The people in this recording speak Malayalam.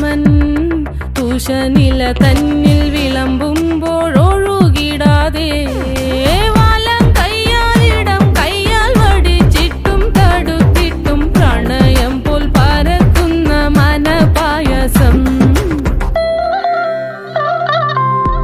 മൻ തൂഷനില തന്നിൽ വിളമ്പും